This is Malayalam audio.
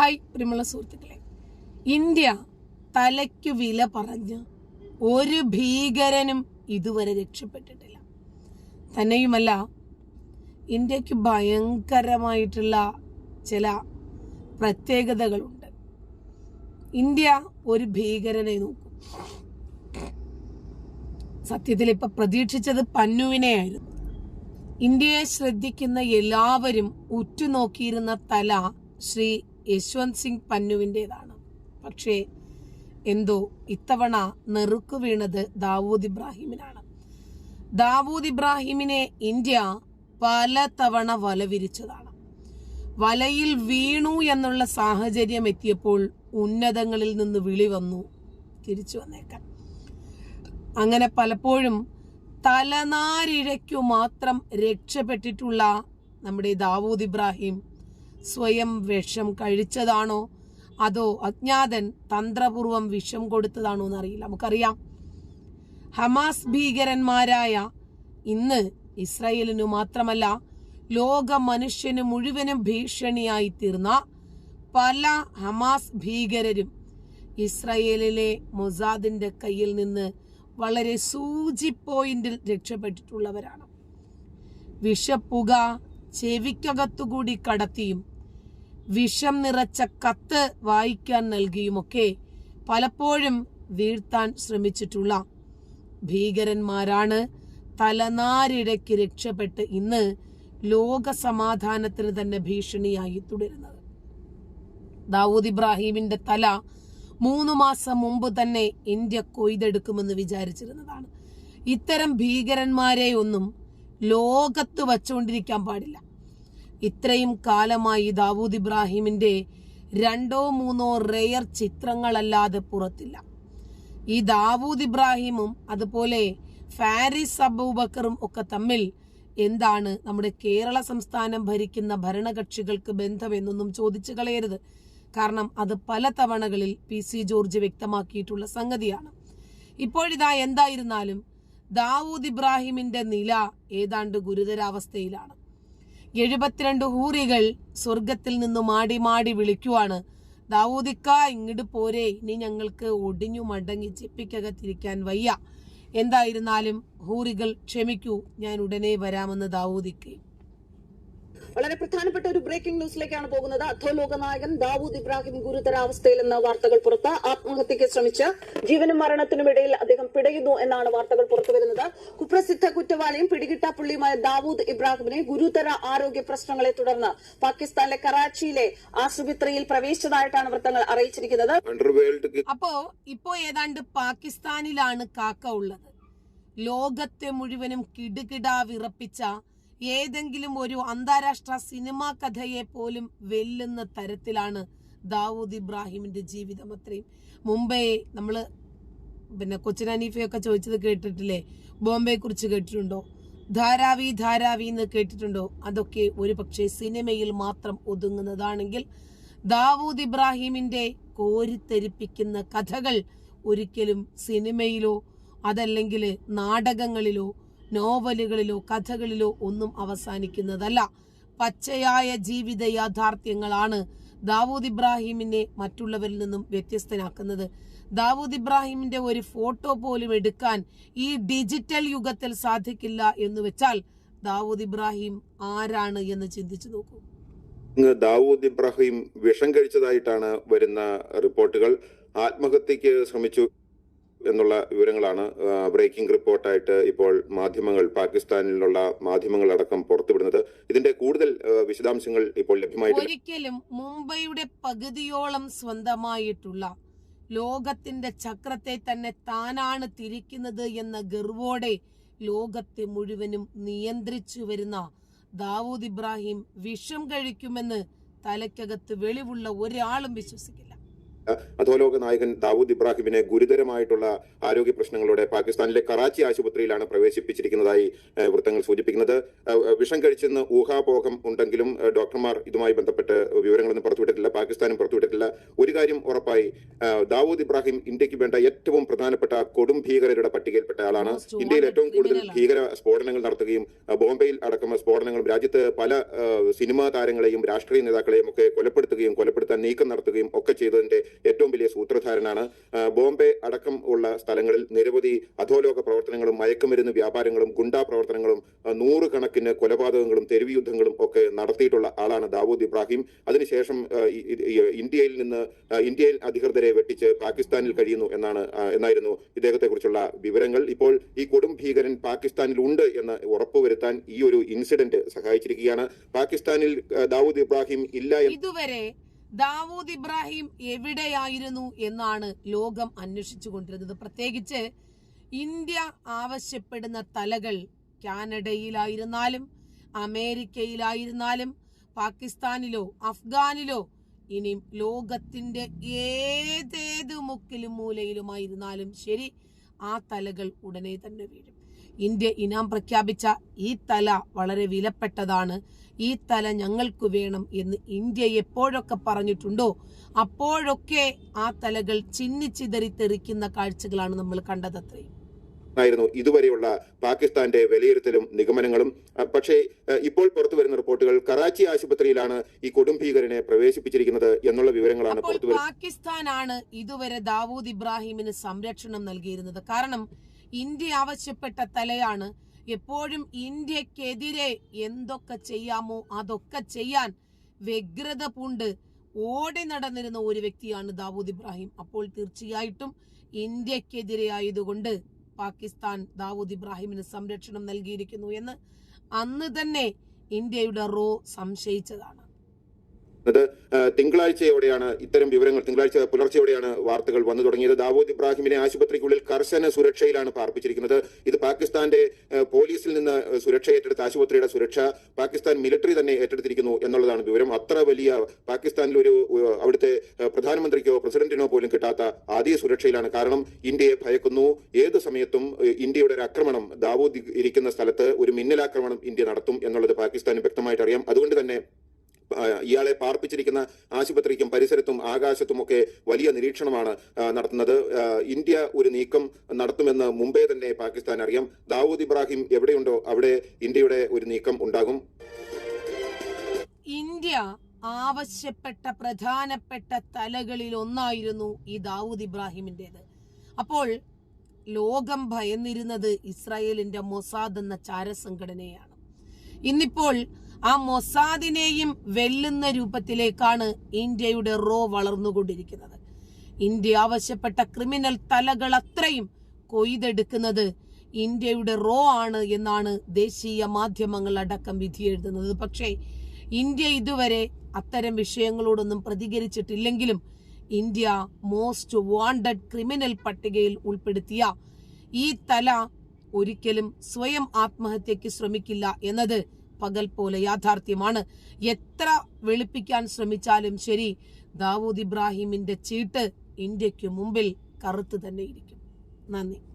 ഹായ് പ്രിയമുള്ള സുഹൃത്തുക്കളെ. ഇന്ത്യ തലയ്ക്കു വില പറഞ്ഞ് ഒരു ഭീകരനും ഇതുവരെ രക്ഷപ്പെട്ടിട്ടില്ല. തന്നെയുമല്ല ഇന്ത്യയ്ക്ക് ഭയങ്കരമായിട്ടുള്ള ചില പ്രത്യേകതകളുണ്ട്. ഇന്ത്യ ഒരു ഭീകരനെ നോക്കും. സത്യത്തിൽ ഇപ്പൊ പ്രതീക്ഷിച്ചത് പന്നുവിനെയായിരുന്നു. ഇന്ത്യയെ ശ്രദ്ധിക്കുന്ന എല്ലാവരും ഉറ്റുനോക്കിയിരുന്ന തല ശ്രീ യശ്വന്ത് സിംഗ് പന്നുവിന്റെതാണ് പക്ഷേ എന്തോ ഇത്തവണ നെറുക്കു വീണത് ദാവൂദ് ഇബ്രാഹിമിനാണ്. ദാവൂദ് ഇബ്രാഹിമിനെ ഇന്ത്യ പല തവണ വല വിരിച്ചതാണ് വലയിൽ വീണു എന്നുള്ള സാഹചര്യം എത്തിയപ്പോൾ ഉന്നതങ്ങളിൽ നിന്ന് വിളി വന്നു തിരിച്ചു വന്നേക്കാൻ. അങ്ങനെ പലപ്പോഴും തലനാരിഴയ്ക്കു മാത്രം രക്ഷപ്പെട്ടിട്ടുള്ള നമ്മുടെ ദാവൂദ് ഇബ്രാഹിം സ്വയം വിഷം കഴിച്ചതാണോ? അതോ അജ്ഞാതൻ തന്ത്രപൂർവം വിഷം കൊടുത്തതാണോ എന്നറിയില്ല. നമുക്കറിയാം. ഹമാസ് ഭീകരന്മാരായ ഇന്ന് ഇസ്രയേലിനു മാത്രമല്ല ലോക മനുഷ്യന് മുഴുവനും ഭീഷണിയായി തീർന്ന പല ഹമാസ് ഭീകരരും ഇസ്രയേലിലെ മൊസാദിന്റെ കയ്യിൽ നിന്ന് വളരെ സൂചി പോയിന്റിൽ രക്ഷപ്പെട്ടിട്ടുള്ളവരാണ്. വിഷപ്പുക ചെവിക്കകത്തുകൂടി കടത്തിയും വിഷം നിറച്ച കത്ത് വായിക്കാൻ നൽകിയുമൊക്കെ പലപ്പോഴും വീഴ്ത്താൻ ശ്രമിച്ചിട്ടുള്ള ഭീകരന്മാരാണ് തലനാരിഴയ്ക്ക് രക്ഷപ്പെട്ട് ഇന്ന് ലോക സമാധാനത്തിന് തന്നെ ഭീഷണിയായി തുടരുന്നത്. ദാവൂദ് ഇബ്രാഹിമിന്റെ തല മൂന്ന് മാസം മുമ്പ് തന്നെ ഇന്ത്യ കൊയ്തെടുക്കുമെന്ന് വിചാരിച്ചിരുന്നതാണ്. ഇത്തരം ഭീകരന്മാരെ ഒന്നും ലോകത്ത് വച്ചുകൊണ്ടിരിക്കാൻ പാടില്ല. ഇത്രയും കാലമായി ദാവൂദ് ഇബ്രാഹിമിന്റെ രണ്ടോ മൂന്നോ റെയർ ചിത്രങ്ങളല്ലാതെ പുറത്തില്ല. ഈ ദാവൂദ് ഇബ്രാഹിമും അതുപോലെ ഫാരിസ് അബൂബക്കറും ഒക്കെ തമ്മിൽ എന്താണ് നമ്മുടെ കേരള സംസ്ഥാനം ഭരിക്കുന്ന ഭരണകക്ഷികൾക്ക് ബന്ധമെന്നൊന്നും ചോദിച്ചു കളയരുത്. കാരണം അത് പല തവണകളിൽ പി സി ജോർജ് വ്യക്തമാക്കിയിട്ടുള്ള സംഗതിയാണ്. ഇപ്പോഴിതാ എന്തായിരുന്നാലും ദാവൂദ് ഇബ്രാഹിമിന്റെ നില ഏതാണ്ട് ഗുരുതരാവസ്ഥയിലാണ്. എഴുപത്തിരണ്ട് ഹൂറികൾ സ്വർഗത്തിൽ നിന്ന് മാടി മാടി വിളിക്കുവാണ്. ദാവൂദിക്ക ഇങ്ങോട്ട് പോരെ ഇനി ഞങ്ങൾക്ക് ഒടിഞ്ഞു മടങ്ങി ചെപ്പിക്കകത്തിരിക്കാൻ വയ്യ. എന്തായിരുന്നാലും ഹൂറികൾ ക്ഷമിക്കൂ ഞാൻ ഉടനെ വരാമെന്ന് ദാവൂദിക്ക്. വളരെ പ്രധാനപ്പെട്ട ഒരു ബ്രേക്കിംഗ് ന്യൂസിലേക്കാണ് പോകുന്നത്. അധോലോക നായകൻ ദാവൂദ് ഇബ്രാഹിം ഗുരുതരാവസ്ഥയിലെന്ന വാർത്തകൾ പുറത്ത് ആത്മഹത്യയ്ക്ക് ശ്രമിച്ച് ജീവനും മരണത്തിനും ഇടയിൽ അദ്ദേഹം പിടയുന്നു എന്നാണ് വാർത്തകൾ പുറത്തുവരുന്നത് കുപ്രസിദ്ധ കുറ്റവാളിയും പിടികിട്ടാപ്പുള്ളിയുമായ ദാവൂദ് ഇബ്രാഹിമിനെ ഗുരുതര ആരോഗ്യ പ്രശ്നങ്ങളെ തുടർന്ന് പാകിസ്ഥാനിലെ കറാച്ചിയിലെ ആശുപത്രിയിൽ പ്രവേശിച്ചതായിട്ടാണ് വൃത്തങ്ങൾ അറിയിച്ചിരിക്കുന്നത്. അപ്പോ ഇപ്പോ ഏതാണ്ട് പാകിസ്ഥാനിലാണ് കാക്ക ഉള്ളത്. ലോകത്തെ മുഴുവനും കിടുകിടാ വിറപ്പിച്ച ഏതെങ്കിലും ഒരു അന്താരാഷ്ട്ര സിനിമാ കഥയെ പോലും വെല്ലുന്ന തരത്തിലാണ് ദാവൂദ് ഇബ്രാഹിമിന്റെ ജീവിതം അത്രയും. മുംബൈ നമ്മൾ പിന്നെ കൊച്ചിൻ അനീഫയൊക്കെ ചോദിച്ചത് കേട്ടിട്ടില്ലേ? ബോംബെ കുറിച്ച് കേട്ടിട്ടുണ്ടോ? ധാരാവി ധാരാവി എന്ന് കേട്ടിട്ടുണ്ടോ? അതൊക്കെ ഒരു പക്ഷേ സിനിമയിൽ മാത്രം ഒതുങ്ങുന്നതാണെങ്കിൽ ദാവൂദ് ഇബ്രാഹിമിന്റെ കോരിത്തെരിപ്പിക്കുന്ന കഥകൾ ഒരിക്കലും സിനിമയിലോ അതല്ലെങ്കിൽ നാടകങ്ങളിലോ നോവലുകളിലോ കഥകളിലോ ഒന്നും അവസാനിക്കുന്നതല്ല. പച്ചയായ ജീവിത യാഥാർത്ഥ്യങ്ങളാണ് ദാവൂദ് ഇബ്രാഹിമിനെ മറ്റുള്ളവരിൽ നിന്നും വ്യത്യസ്തനാക്കുന്നത്. ദാവൂദ് ഇബ്രാഹിമിന്റെ ഒരു ഫോട്ടോ പോലും എടുക്കാൻ ഈ ഡിജിറ്റൽ യുഗത്തിൽ സാധിക്കില്ല എന്ന് വെച്ചാൽ ദാവൂദ് ഇബ്രാഹിം ആരാണ് എന്ന് ചിന്തിച്ചു നോക്കൂ. ദാവൂദ് ഇബ്രാഹിം വിഷം കഴിച്ചതായിട്ടാണ് വരുന്ന റിപ്പോർട്ടുകൾ. ആത്മഹത്യക്ക് ശ്രമിച്ചു. എന്നുള്ള വിവരങ്ങളാണ് ബ്രേക്കിംഗ് റിപ്പോർട്ടായിട്ട് ഇപ്പോൾ മാധ്യമങ്ങൾ പാകിസ്ഥാനിലുള്ള മാധ്യമങ്ങളടക്കം പുറത്തുവിടുന്നത്. ഇതിന്റെ കൂടുതൽ വിശദാംശങ്ങൾ ഇപ്പോൾ ലഭ്യമായിട്ടില്ല. ഒരിക്കലും മുംബൈയുടെ പകുതിയോളം സ്വന്തമായിട്ടുള്ള ലോകത്തിന്റെ ചക്രത്തെ തന്നെ താനാണ് തിരിക്കുന്നത് എന്ന ഗർവോടെ ലോകത്തെ മുഴുവനും നിയന്ത്രിച്ചു വരുന്ന ദാവൂദ് ഇബ്രാഹിം വിഷം കഴിക്കുമെന്ന് തലയ്ക്കകത്ത് വെളിവുള്ള ഒരാളും വിശ്വസിക്കില്ല. അധോലോക നായകൻ ദാവൂദ് ഇബ്രാഹിമിനെ ഗുരുതരമായിട്ടുള്ള ആരോഗ്യ പ്രശ്നങ്ങളോടെ പാകിസ്ഥാനിലെ കറാച്ചി ആശുപത്രിയിലാണ് പ്രവേശിപ്പിച്ചിരിക്കുന്നതായി വൃത്തങ്ങൾ സൂചിപ്പിക്കുന്നത്. വിഷം കഴിച്ചെന്ന് ഊഹാപോഹം ഉണ്ടെങ്കിലും ഡോക്ടർമാർ ഇതുമായി ബന്ധപ്പെട്ട് വിവരങ്ങളൊന്നും പുറത്തുവിട്ടിട്ടില്ല പാകിസ്ഥാനും പുറത്തുവിട്ടിട്ടില്ല. ഒരു കാര്യം ഉറപ്പായി ദാവൂദ് ഇബ്രാഹിം ഇന്ത്യയ്ക്ക് വേണ്ട ഏറ്റവും പ്രധാനപ്പെട്ട കൊടും ഭീകരരുടെ പട്ടികയിൽപ്പെട്ട ആളാണ്. ഇന്ത്യയിൽ ഏറ്റവും കൂടുതൽ ഭീകര സ്ഫോടനങ്ങൾ നടത്തുകയും ബോംബെയിൽ അടക്കം സ്ഫോടനങ്ങളും രാജ്യത്ത് പല സിനിമാ താരങ്ങളെയും രാഷ്ട്രീയ നേതാക്കളെയും ഒക്കെ കൊലപ്പെടുത്തുകയും കൊലപ്പെടുത്താൻ നീക്കം നടത്തുകയും ഒക്കെ ചെയ്തതിന്റെ ഏറ്റവും വലിയ സൂത്രധാരനാണ്. ബോംബെ അടക്കം ഉള്ള സ്ഥലങ്ങളിൽ നിരവധി അധോലോക പ്രവർത്തനങ്ങളും മയക്കുമരുന്ന് വ്യാപാരങ്ങളും ഗുണ്ടാ പ്രവർത്തനങ്ങളും നൂറുകണക്കിന് കൊലപാതകങ്ങളും തെരുവ് യുദ്ധങ്ങളും ഒക്കെ നടത്തിയിട്ടുള്ള ആളാണ് ദാവൂദ് ഇബ്രാഹിം. അതിനുശേഷം ഇന്ത്യയിൽ നിന്ന് ഇന്ത്യയിൽ അധികൃതരെ വെട്ടിച്ച് പാകിസ്ഥാനിൽ കഴിയുന്നു എന്നാണ് എന്നായിരുന്നു ഇദ്ദേഹത്തെ കുറിച്ചുള്ള വിവരങ്ങൾ. ഇപ്പോൾ ഈ കൊടും ഭീകരൻ പാകിസ്ഥാനിൽ ഉണ്ട് എന്ന് ഉറപ്പുവരുത്താൻ ഈ ഒരു ഇൻസിഡന്റ് സഹായിച്ചിരിക്കുകയാണ്. പാകിസ്ഥാനിൽ ദാവൂദ് ഇബ്രാഹിം ഇല്ല ഇതുവരെ ദാവൂദ് ഇബ്രാഹിം എവിടെയായിരുന്നു എന്നാണ് ലോകം അന്വേഷിച്ചുകൊണ്ടിരുന്നത്. പ്രത്യേകിച്ച് ഇന്ത്യ ആവശ്യപ്പെടുന്ന തലകൾ കാനഡയിലായിരുന്നാലും അമേരിക്കയിലായിരുന്നാലും പാകിസ്ഥാനിലോ അഫ്ഗാനിലോ ഇനിയും ലോകത്തിന്റെ ഏതേത് മുക്കിലും മൂലയിലുമായിരുന്നാലും ശരി ആ തലകൾ ഉടനെ തന്നെ വീഴും. ഇന്ത്യ ഇനാം പ്രഖ്യാപിച്ച ഈ തല വളരെ വിലപ്പെട്ടതാണ്. ഈ തല ഞങ്ങൾക്ക് വേണം എന്ന് ഇന്ത്യ എപ്പോഴൊക്കെ പറഞ്ഞിട്ടുണ്ടോ അപ്പോഴൊക്കെ ആ തലകൾ ചിന്നിച്ചിതറി തെറിക്കുന്ന കാഴ്ചകളാണ് നമ്മൾ കണ്ടതത്രേ. ആയിരുന്നു ഇതുവരെയുള്ള പാകിസ്ഥാന്റെ വിലയിരുത്തലും നിഗമനങ്ങളും. പക്ഷേ ഇപ്പോൾ പുറത്തു വരുന്ന റിപ്പോർട്ടുകൾ കറാച്ചി ആശുപത്രിയിലാണ് ഈ കൊടും ഭീകരനെ പ്രവേശിപ്പിച്ചിരിക്കുന്നത് എന്നുള്ള വിവരങ്ങളാണ് പാകിസ്ഥാനാണ് ഇതുവരെ ദാവൂദ് ഇബ്രാഹിമിന് സംരക്ഷണം നൽകിയിരുന്നത്. കാരണം ഇന്ത്യ ആവശ്യപ്പെട്ട തലയാണ്. എപ്പോഴും ഇന്ത്യക്കെതിരെ എന്തൊക്കെ ചെയ്യാമോ അതൊക്കെ ചെയ്യാൻ വ്യഗ്രത പൂണ്ട് ഓടി നടന്നിരുന്ന ഒരു വ്യക്തിയാണ് ദാവൂദ് ഇബ്രാഹിം. അപ്പോൾ തീർച്ചയായിട്ടും ഇന്ത്യക്കെതിരെ ആയതുകൊണ്ട് പാകിസ്ഥാൻ ദാവൂദ് ഇബ്രാഹിമിന് സംരക്ഷണം നൽകിയിരിക്കുന്നു എന്ന് അന്ന് തന്നെ ഇന്ത്യയുടെ റോ സംശയിച്ചതാണ്. അത് തിങ്കളാഴ്ചയോടെയാണ് ഇത്തരം വിവരങ്ങൾ തിങ്കളാഴ്ച പുലർച്ചെയോടെയാണ് വാർത്തകൾ വന്നു തുടങ്ങിയത്. ദാവൂദ് ഇബ്രാഹിമിനെ ആശുപത്രിക്കുള്ളിൽ കർശന സുരക്ഷയിലാണ് പാർപ്പിച്ചിരിക്കുന്നത്. ഇത് പാകിസ്ഥാന്റെ പോലീസിൽ നിന്ന് സുരക്ഷ ഏറ്റെടുത്ത ആശുപത്രിയുടെ സുരക്ഷ പാകിസ്ഥാൻ മിലിറ്ററി തന്നെ ഏറ്റെടുത്തിരിക്കുന്നു എന്നുള്ളതാണ് വിവരം. അത്ര വലിയ പാകിസ്ഥാനിൽ ഒരു അവിടുത്തെ പ്രധാനമന്ത്രിക്കോ പ്രസിഡന്റിനോ പോലും കിട്ടാത്ത ആദ്യ സുരക്ഷയിലാണ്. കാരണം ഇന്ത്യയെ ഭയക്കുന്നു. ഏത് സമയത്തും ഇന്ത്യയുടെ ഒരു ആക്രമണം ദാവൂദ് ഇരിക്കുന്ന സ്ഥലത്ത് ഒരു മിന്നലാക്രമണം ഇന്ത്യ നടത്തും എന്നുള്ളത് പാകിസ്ഥാന് വ്യക്തമായിട്ട് അറിയാം അതുകൊണ്ട് തന്നെ ഇയാളെ പാർപ്പിച്ചിരിക്കുന്ന ആശുപത്രിക്കും പരിസരത്തും ആകാശത്തുമൊക്കെ വലിയ നിരീക്ഷണമാണ് നടത്തുന്നത്. ഇന്ത്യ ഒരു നീക്കം നടത്തുമെന്ന് മുമ്പേ തന്നെ പാകിസ്ഥാൻ അറിയാം. ദാവൂദ് ഇബ്രാഹിം എവിടെയുണ്ടോ അവിടെ ഇന്ത്യയുടെ ഒരു നീക്കം ഉണ്ടാകും. ഇന്ത്യ ആവശ്യപ്പെട്ട പ്രധാനപ്പെട്ട തലകളിൽ ഒന്നായിരുന്നു ഈ ദാവൂദ് ഇബ്രാഹിമിന്റേത് അപ്പോൾ ലോകം ഭയന്നിരുന്നത് ഇസ്രായേലിന്റെ മൊസാദ് എന്ന ചാരസംഘടനയാണ്. ഇന്നിപ്പോൾ ആ മൊസാദിനെയും വെല്ലുന്ന രൂപത്തിലേക്കാണ് ഇന്ത്യയുടെ റോ വളർന്നുകൊണ്ടിരിക്കുന്നത്. ഇന്ത്യ ആവശ്യപ്പെട്ട ക്രിമിനൽ തലകൾ അത്രയും കൊയ്തെടുക്കുന്നത് ഇന്ത്യയുടെ റോ ആണ് എന്നാണ് ദേശീയ മാധ്യമങ്ങൾ അടക്കം വിധി എഴുതുന്നത്. പക്ഷേ ഇന്ത്യ ഇതുവരെ അത്തരം വിഷയങ്ങളോടൊന്നും പ്രതികരിച്ചിട്ടില്ലെങ്കിലും ഇന്ത്യ മോസ്റ്റ് വാണ്ടഡ് ക്രിമിനൽ പട്ടികയിൽ ഉൾപ്പെടുത്തിയ ഈ തല ഒരിക്കലും സ്വയം ആത്മഹത്യക്ക് ശ്രമിക്കില്ല എന്നത് പകൽ പോലെ യാഥാർത്ഥ്യമാണ്. എത്ര വെളുപ്പിക്കാൻ ശ്രമിച്ചാലും ശരി ദാവൂദ് ഇബ്രാഹിമിന്റെ ചീട്ട് ഇന്ത്യയ്ക്ക് മുമ്പിൽ കറുത്ത് തന്നെ ഇരിക്കും. നന്ദി.